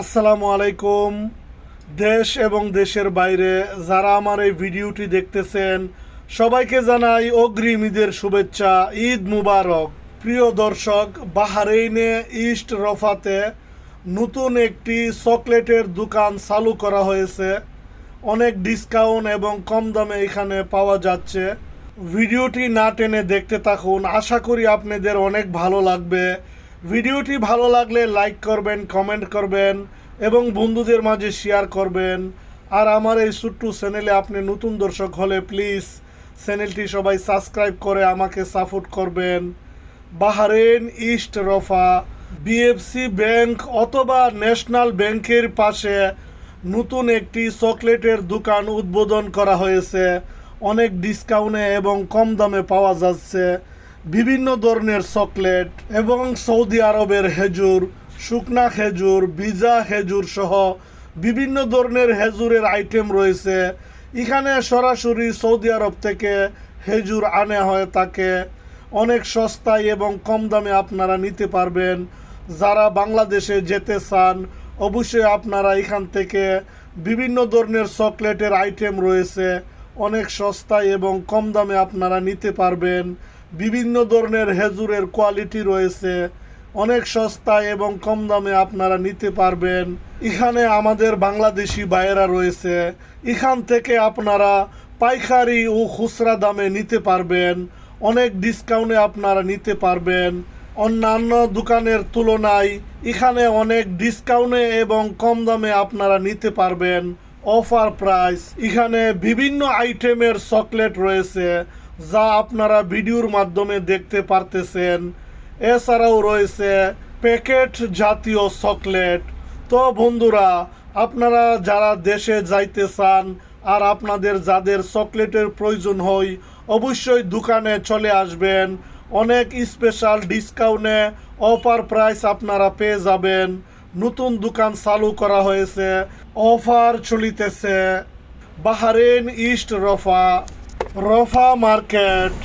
আসসালামু আলাইকুম। দেশ এবং দেশের বাইরে যারা আমার এই ভিডিওটি দেখতেছেন, সবাইকে জানাই অগ্রিম ঈদের শুভেচ্ছা, ঈদ মুবারক। প্রিয় দর্শক, বাহারেইনে ইস্ট রফাতে নতুন একটি চকলেটের দোকান চালু করা হয়েছে। অনেক ডিসকাউন্ট এবং কম দামে এখানে পাওয়া যাচ্ছে। ভিডিওটি না টেনে দেখতে থাকুন। আশা করি আপনাদের অনেক ভালো লাগবে। ভিডিওটি ভালো লাগলে লাইক করবেন, কমেন্ট করবেন এবং বন্ধুদের মাঝে শেয়ার করবেন। আর আমার এই ছোট্ট চ্যানেলে আপনি নতুন দর্শক হলে প্লিজ চ্যানেলটি সবাই সাবস্ক্রাইব করে আমাকে সাপোর্ট করবেন। Bahrain East Riffa, BFC bank অথবা ন্যাশনাল ব্যাংকের পাশে নতুন একটি চকলেটের দোকান উদ্বোধন করা হয়েছে। অনেক ডিসকাউন্টে এবং কম দামে পাওয়া যাচ্ছে। বিভিন্ন ধরনের চকলেট এবং সৌদি আরবের হেজুর শুকনা খেজুর বিজা খেজুর সহ বিভিন্ন ধরনের হেজুরের আইটেম রয়েছে। এখানে সরাসরি সৌদি আরব থেকে হেজুর আনে হয় তাকে। অনেক সস্তায় এবং কম দামে আপনারা নিতে পারবেন। যারা বাংলাদেশে যেতে চান, অবশ্যই আপনারা এখান থেকে বিভিন্ন ধরনের চকলেটের আইটেম রয়েছে। অনেক সস্তায় এবং কম দামে আপনারা নিতে পারবেন। বিভিন্ন ধরনের হেজুরের কোয়ালিটি রয়েছে। অনেক সস্তায় এবং কম দামে আপনারা নিতে পারবেন। এখানে আমাদের বাংলাদেশি বাইরা রয়েছে। এখান থেকে আপনারা পাইকারি ও খুচরা দামে নিতে পারবেন। অনেক ডিসকাউন্টে আপনারা নিতে পারবেন। অন্যান্য দোকানের তুলনায় এখানে অনেক ডিসকাউন্টে এবং কম দামে আপনারা নিতে পারবেন। অফার প্রাইস এখানে বিভিন্ন আইটেমের চকলেট রয়েছে। যা আপনারা ভিডিওর মাধ্যমে দেখতে পারতেছেন। এছাড়াও রয়েছে প্যাকেট জাতীয় চকলেট। তো বন্ধুরা, আপনারা যারা দেশে যাইতে চান আর আপনাদের যাদের চকলেটের প্রয়োজন হয়, অবশ্যই দোকানে চলে আসবেন। অনেক স্পেশাল ডিসকাউন্টে অফার প্রাইস আপনারা পেয়ে যাবেন। নতুন দোকান চালু করা হয়েছে অফার চলিতেছে। বাহারেন ইস্ট রফা। রফা মার্কেট